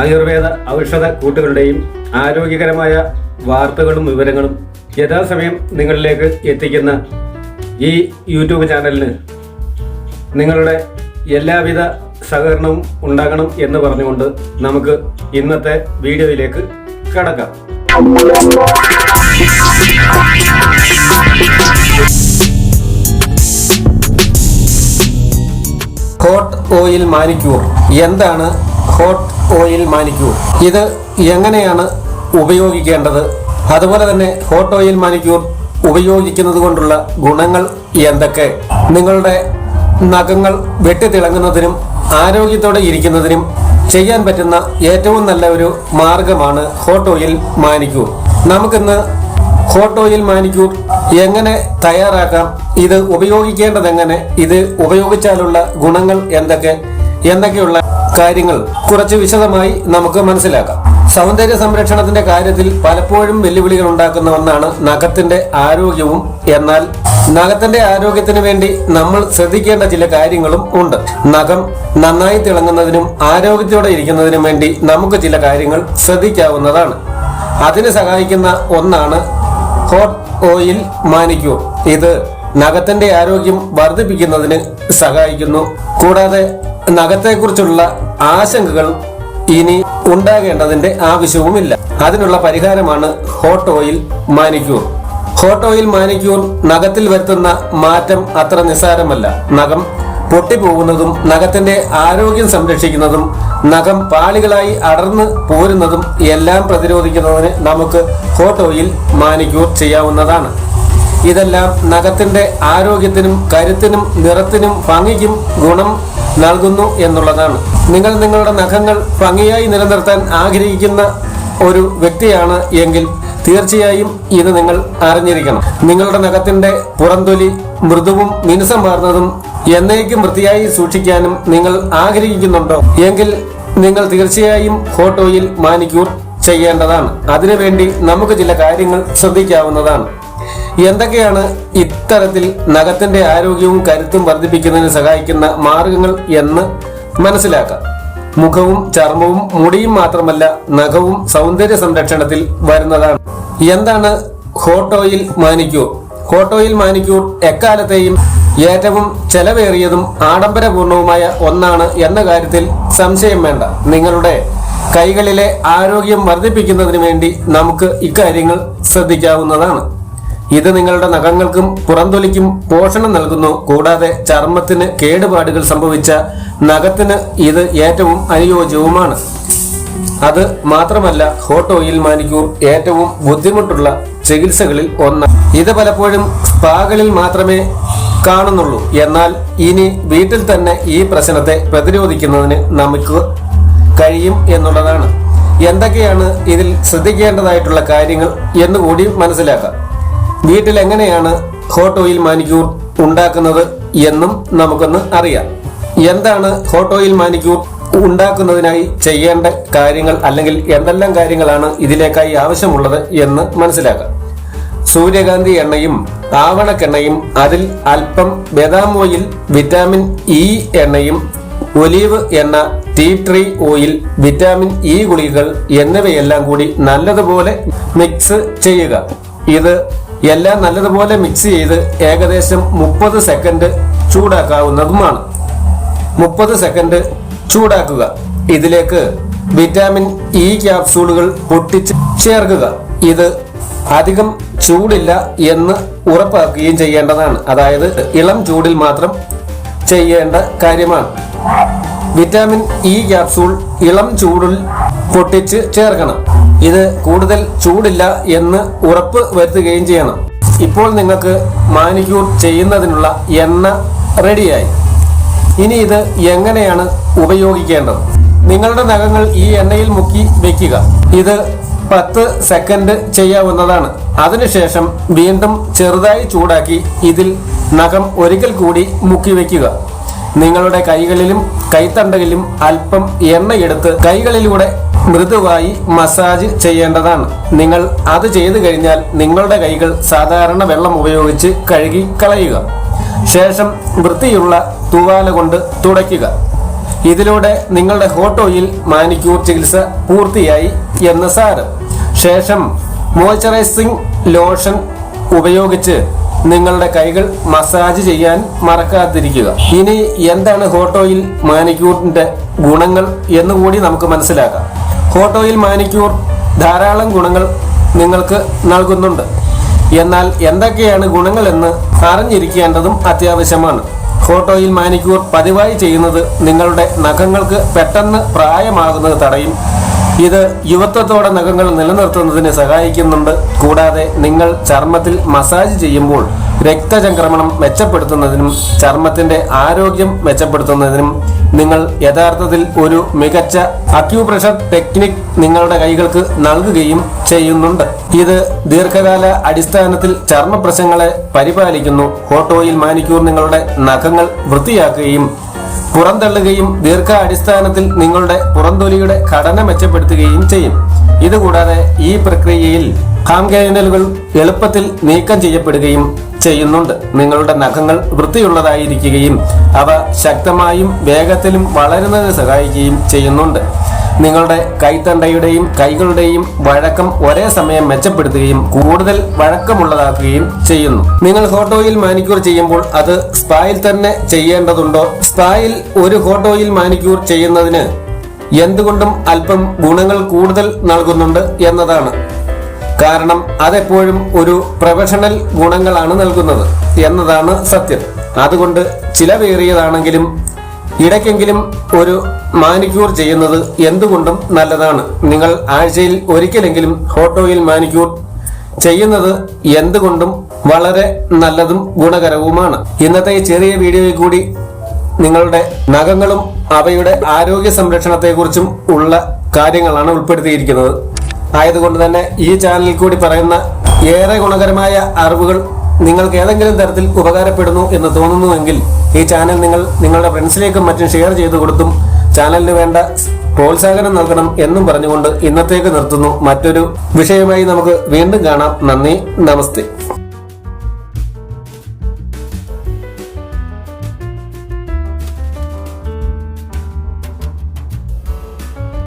ആയുർവേദ ഔഷധ കൂട്ടുകളുടെയും ആരോഗ്യകരമായ വാർത്തകളും വിവരങ്ങളും യഥാസമയം നിങ്ങളിലേക്ക് എത്തിക്കുന്ന ഈ യൂട്യൂബ് ചാനലിന് നിങ്ങളുടെ എല്ലാവിധ സഹകരണവും ഉണ്ടാകണം എന്ന് പറഞ്ഞുകൊണ്ട് നമുക്ക് ഇന്നത്തെ വീഡിയോയിലേക്ക് കടക്കാം. Hot oil manicure. എന്താണ് ഹോട്ട് ഓയിൽ മാനിക്യൂർ. ഇത് എങ്ങനെയാണ് ഉപയോഗിക്കേണ്ടത്? അതുപോലെ തന്നെ ഹോട്ട് ഓയിൽ മാനിക്യൂർ ഉപയോഗിക്കുന്നത് കൊണ്ടുള്ള ഗുണങ്ങൾ എന്തൊക്കെ? നിങ്ങളുടെ നഖങ്ങൾ വെട്ടിത്തിളങ്ങുന്നതിനും ആരോഗ്യത്തോടെ ഇരിക്കുന്നതിനും ചെയ്യാൻ പറ്റുന്ന ഏറ്റവും നല്ല ഒരു മാർഗമാണ് ഹോട്ട് ഓയിൽ മാനിക്യൂർ. നമുക്കിന്ന് ഹോട്ട് ഓയിൽ മാനിക്യൂർ എങ്ങനെ തയ്യാറാക്കാം? ഇത് ഉപയോഗിക്കേണ്ടത് എങ്ങനെ ഇത് ഉപയോഗിച്ചാലുള്ള ഗുണങ്ങൾ എന്തൊക്കെ? എന്നൊക്കെയുള്ള കാര്യങ്ങൾ കുറച്ച് വിശദമായി നമുക്ക് മനസ്സിലാക്കാം. സൗന്ദര്യ സംരക്ഷണത്തിന്റെ കാര്യത്തിൽ പലപ്പോഴും വെല്ലുവിളികൾ ഉണ്ടാക്കുന്ന ഒന്നാണ് നഖത്തിന്റെ ആരോഗ്യവും. എന്നാൽ നഖത്തിന്റെ ആരോഗ്യത്തിന് വേണ്ടി നമ്മൾ ശ്രദ്ധിക്കേണ്ട ചില കാര്യങ്ങളും ഉണ്ട്. നഖം നന്നായി തിളങ്ങുന്നതിനും ആരോഗ്യത്തോടെ ഇരിക്കുന്നതിനും വേണ്ടി നമുക്ക് ചില കാര്യങ്ങൾ ശ്രദ്ധിക്കാവുന്നതാണ്. അതിന് സഹായിക്കുന്ന ഒന്നാണ് ഹോട്ട് ഓയിൽ മാനിക്യൂർ. ഇത് നഖത്തിന്റെ ആരോഗ്യം വർദ്ധിപ്പിക്കുന്നതിന് സഹായിക്കുന്നു. കൂടാതെ നഖത്തെക്കുറിച്ചുള്ള ആശങ്കകൾ ഇനി ഉണ്ടാകേണ്ടതിന്റെ ആവശ്യവുമില്ല. അതിനുള്ള പരിഹാരമാണ് hot oil manicure. Hot oil manicure നഖത്തിൽ വരുത്തുന്ന മാറ്റം അത്ര നിസ്സാരമല്ല. നഖം പൊട്ടിപ്പോകുന്നതും നഖത്തിന്റെ ആരോഗ്യം സംരക്ഷിക്കുന്നതും നഖം പാളികളായി അടർന്ന് പോരുന്നതും എല്ലാം പ്രതിരോധിക്കുന്നതിന് നമുക്ക് ഹോട്ട് ഓയിൽ മാനിക്യൂർ ചെയ്യാവുന്നതാണ്. ഇതെല്ലാം നഖത്തിന്റെ ആരോഗ്യത്തിനും കരുത്തിനും നിറത്തിനും ഭംഗിക്കും ഗുണം നൽകുന്നു എന്നുള്ളതാണ്. നിങ്ങൾ നിങ്ങളുടെ നഖങ്ങൾ ഭംഗിയായി നിലനിർത്താൻ ആഗ്രഹിക്കുന്ന ഒരു വ്യക്തിയാണ് എങ്കിൽ തീർച്ചയായും ഇത് നിങ്ങൾ അറിഞ്ഞിരിക്കണം. നിങ്ങളുടെ നഖത്തിന്റെ പുറന്തൊലി മൃദുവും മിനുസമാർന്നതും എന്നേക്കും വൃത്തിയായി സൂക്ഷിക്കാനും നിങ്ങൾ ആഗ്രഹിക്കുന്നുണ്ടോ? എങ്കിൽ നിങ്ങൾ തീർച്ചയായും ഹോട്ടോയിൽ മാനിക്യൂർ ചെയ്യേണ്ടതാണ്. അതിനുവേണ്ടി നമുക്ക് ചില കാര്യങ്ങൾ ശ്രദ്ധിക്കാവുന്നതാണ്. എന്തൊക്കെയാണ് ഇത്തരത്തിൽ നഖത്തിന്റെ ആരോഗ്യവും കരുത്തും വർദ്ധിപ്പിക്കുന്നതിന് സഹായിക്കുന്ന മാർഗങ്ങൾ എന്ന് മനസ്സിലാക്കാം. മുഖവും ചർമ്മവും മുടിയും മാത്രമല്ല നഖവും സൗന്ദര്യ സംരക്ഷണത്തിൽ വരുന്നതാണ്. എന്താണ് hot oil manicure? Hot oil manicure എക്കാലത്തെയും ഏറ്റവും ചെലവേറിയതും ആഡംബരപൂർണവുമായ ഒന്നാണ് എന്ന കാര്യത്തിൽ സംശയം വേണ്ട. നിങ്ങളുടെ കൈകളിലെ ആരോഗ്യം വർദ്ധിപ്പിക്കുന്നതിന് വേണ്ടി നമുക്ക് ഇക്കാര്യങ്ങൾ ശ്രദ്ധിക്കാവുന്നതാണ്. ഇത് നിങ്ങളുടെ നഖങ്ങൾക്കും പുറന്തൊലിക്കും പോഷണം നൽകുന്നു. കൂടാതെ ചർമ്മത്തിന് കേടുപാടുകൾ സംഭവിച്ച നഖത്തിന് ഇത് ഏറ്റവും അനുയോജ്യവുമാണ്. അത് മാത്രമല്ല ഹോട്ട് ഓയിൽ മാനിക്യൂർ ഏറ്റവും ബുദ്ധിമുട്ടുള്ള ചികിത്സകളിൽ ഒന്ന് ഇത് പലപ്പോഴും സ്പാകളിൽ മാത്രമേ കാണുന്നുള്ളൂ. എന്നാൽ ഇനി വീട്ടിൽ തന്നെ ഈ പ്രശ്നത്തെ പ്രതിരോധിക്കുന്നതിന് നമുക്ക് കഴിയും എന്നുള്ളതാണ്. എന്തൊക്കെയാണ് ഇതിൽ ശ്രദ്ധിക്കേണ്ടതായിട്ടുള്ള കാര്യങ്ങൾ എന്നുകൂടി മനസ്സിലാക്കാം. വീട്ടിൽ എങ്ങനെയാണ് ഹോട്ട് ഓയിൽ മാനിക്യൂർ ഉണ്ടാക്കുന്നത് എന്നും നമുക്കൊന്ന് അറിയാം. എന്താണ് ഹോട്ട് ഓയിൽ മാനിക്യൂർ ഉണ്ടാക്കുന്നതിനായി ചെയ്യേണ്ട കാര്യങ്ങൾ അല്ലെങ്കിൽ എന്തെല്ലാം കാര്യങ്ങളാണ് ഇതിലേക്കായി ആവശ്യമുള്ളത് എന്ന് മനസ്സിലാക്കാം. സൂര്യകാന്തി എണ്ണയും ആവണക്കെണ്ണയും അതിൽ അല്പം ബദാം ഓയിൽ വിറ്റാമിൻ ഇ എണ്ണയും ഒലീവ് എണ്ണ tea tree oil vitamin E ഗുളികകൾ എന്നിവയെല്ലാം കൂടി നല്ലതുപോലെ മിക്സ് ചെയ്യുക. ഇത് എല്ലാം നല്ലതുപോലെ മിക്സ് ചെയ്ത് ഏകദേശം മുപ്പത് സെക്കൻഡ് ചൂടാക്കാവുന്നതുമാണ് മുപ്പത് സെക്കൻഡ് ചൂടാക്കുക. ഇതിലേക്ക് വിറ്റാമിൻ ഇ ക്യാപ്സൂളുകൾ പൊട്ടിച്ച് ചേർക്കുക. ഇത് അധികം ചൂടില്ല എന്ന് ഉറപ്പാക്കുകയും ചെയ്യേണ്ടതാണ്. അതായത് ഇളം ചൂടിൽ മാത്രം ചെയ്യേണ്ട കാര്യമാണ്. വിറ്റാമിൻ ഇ ക്യാപ്സൂൾ ഇളം ചൂടിൽ പൊട്ടിച്ച് ചേർക്കണം. ഇത് കൂടുതൽ ചൂടില്ല എന്ന് ഉറപ്പ് വരുത്തുകയും ചെയ്യണം. ഇപ്പോൾ നിങ്ങൾക്ക് മാനിക്യൂർ ചെയ്യുന്നതിനുള്ള എണ്ണ റെഡിയായി. ഇനി ഇത് എങ്ങനെയാണ് ഉപയോഗിക്കേണ്ടത്? നിങ്ങളുടെ നഖങ്ങൾ ഈ എണ്ണയിൽ മുക്കി വെക്കുക. ഇത് പത്ത് സെക്കൻഡ് ചെയ്യാവുന്നതാണ്. അതിനുശേഷം വീണ്ടും ചെറുതായി ചൂടാക്കി ഇതിൽ നഖം ഒരിക്കൽ കൂടി മുക്കി വെക്കുക. നിങ്ങളുടെ കൈകളിലും കൈത്തണ്ടകളിലും അല്പം എണ്ണയെടുത്ത് കൈകളിലൂടെ മൃദുവായി മസാജ് ചെയ്യേണ്ടതാണ്. നിങ്ങൾ അത് ചെയ്തു കഴിഞ്ഞാൽ നിങ്ങളുടെ കൈകൾ സാധാരണ വെള്ളം ഉപയോഗിച്ച് കഴുകി കളയുക. ശേഷം വൃത്തിയുള്ള തൂവാല കൊണ്ട് തുടയ്ക്കുക. ഇതിലൂടെ നിങ്ങളുടെ ഹോട്ട് ഓയിൽ മാനിക്യൂർ ചികിത്സ പൂർത്തിയായി എന്ന് സാരം. ശേഷം മോയ്സ്ചറൈസിംഗ് ലോഷൻ ഉപയോഗിച്ച് നിങ്ങളുടെ കൈകൾ മസാജ് ചെയ്യാൻ മറക്കാതിരിക്കുക. ഇനി എന്താണ് ഹോട്ടോയിൽ മാനിക്യൂറിന്റെ ഗുണങ്ങൾ എന്നുകൂടി നമുക്ക് മനസ്സിലാക്കാം. ഹോട്ട് ഓയിൽ മാനിക്യൂർ ധാരാളം ഗുണങ്ങൾ നിങ്ങൾക്ക് നൽകുന്നുണ്ട്. എന്നാൽ എന്തൊക്കെയാണ് ഗുണങ്ങളെന്ന് അറിഞ്ഞിരിക്കേണ്ടതും അത്യാവശ്യമാണ്. ഫോട്ടോയിൽ മാനിക്യൂർ പതിവായി ചെയ്യുന്നത് നിങ്ങളുടെ നഖങ്ങൾക്ക് പെട്ടെന്ന് പ്രായമാകുന്നത് തടയും. ഇത് യുവത്വത്തോടെ നഖങ്ങൾ നിലനിർത്തുന്നതിന് സഹായിക്കുന്നുണ്ട്. കൂടാതെ നിങ്ങൾ ചർമ്മത്തിൽ മസാജ് ചെയ്യുമ്പോൾ രക്തചംക്രമണം മെച്ചപ്പെടുത്തുന്നതിനും ചർമ്മത്തിന്റെ ആരോഗ്യം മെച്ചപ്പെടുത്തുന്നതിനും നിങ്ങൾ യഥാർത്ഥത്തിൽ ഒരു മികച്ച അക്യൂപ്രഷർ ടെക്നിക് നിങ്ങളുടെ കൈകൾക്ക് നൽകുകയും ചെയ്യുന്നുണ്ട്. ഇത് ദീർഘകാല അടിസ്ഥാനത്തിൽ ചർമ്മ പ്രശ്നങ്ങളെ പരിപാലിക്കുന്നു. ഓട്ടോയിൽ മാനിക്യൂർ നിങ്ങളുടെ നഖങ്ങൾ വൃത്തിയാക്കുകയും പുറന്തള്ളുകയും ദീർഘ അടിസ്ഥാനത്തിൽ നിങ്ങളുടെ പുറന്തൊലിയുടെ ഘടന മെച്ചപ്പെടുത്തുകയും ചെയ്യും. ഇതുകൂടാതെ ഈ പ്രക്രിയയിൽ ഹാംഗൈനലുകൾ എളുപ്പത്തിൽ നീക്കം ചെയ്യപ്പെടുകയും ചെയ്യുന്നുണ്ട്. നിങ്ങളുടെ നഖങ്ങൾ വൃത്തിയുള്ളതായിരിക്കുകയും അവ ശക്തമായും വേഗത്തിലും വളരുന്നതിന് സഹായിക്കുകയും ചെയ്യുന്നുണ്ട്. നിങ്ങളുടെ കൈത്തണ്ടയുടെയും കൈകളുടെയും വഴക്കം ഒരേ സമയം മെച്ചപ്പെടുത്തുകയും കൂടുതൽ വഴക്കമുള്ളതാക്കുകയും ചെയ്യുന്നു. നിങ്ങൾ ഹോട്ടോയിൽ മാനിക്യൂർ ചെയ്യുമ്പോൾ അത് സ്പായിൽ തന്നെ ചെയ്യേണ്ടതുണ്ടോ? സ്പായിൽ ഒരു ഹോട്ടോയിൽ മാനിക്യൂർ ചെയ്യുന്നതിന് എന്തുകൊണ്ടും അല്പം ഗുണങ്ങൾ കൂടുതൽ നൽകുന്നുണ്ട് എന്നതാണ്. കാരണം അതെപ്പോഴും ഒരു പ്രൊഫഷണൽ ഗുണങ്ങളാണ് നൽകുന്നത് എന്നതാണ് സത്യം. അതുകൊണ്ട് ചിലവേറിയതാണെങ്കിലും ഇടയ്ക്കെങ്കിലും ഒരു മാനിക്യൂർ ചെയ്യുന്നത് എന്തുകൊണ്ടും നല്ലതാണ്. നിങ്ങൾ ആഴ്ചയിൽ ഒരിക്കലെങ്കിലും ഹോട്ട് ഓയിൽ മാനിക്യൂർ ചെയ്യുന്നത് എന്തുകൊണ്ടും വളരെ നല്ലതും ഗുണകരവുമാണ്. ഇന്നത്തെ ചെറിയ വീഡിയോയിൽ കൂടി നിങ്ങളുടെ നഖങ്ങളും അവയുടെ ആരോഗ്യ സംരക്ഷണത്തെക്കുറിച്ചും ഉള്ള കാര്യങ്ങളാണ് ഉൾപ്പെടുത്തിയിരിക്കുന്നത്. ആയതുകൊണ്ട് തന്നെ ഈ ചാനലിൽ കൂടി പറയുന്ന ഏറെ ഗുണകരമായ അറിവുകൾ നിങ്ങൾക്ക് ഏതെങ്കിലും തരത്തിൽ ഉപകാരപ്പെടുന്നു എന്ന് തോന്നുന്നുവെങ്കിൽ ഈ ചാനൽ നിങ്ങൾ നിങ്ങളുടെ ഫ്രണ്ട്സിലേക്കും മറ്റും ഷെയർ ചെയ്തു കൊടുത്തും ചാനലിന് വേണ്ട പ്രോത്സാഹനം നൽകണം എന്നും പറഞ്ഞുകൊണ്ട് ഇന്നത്തേക്ക് നിർത്തുന്നു. മറ്റൊരു വിഷയമായി നമുക്ക് വീണ്ടും കാണാം. നന്ദി നമസ്തേ.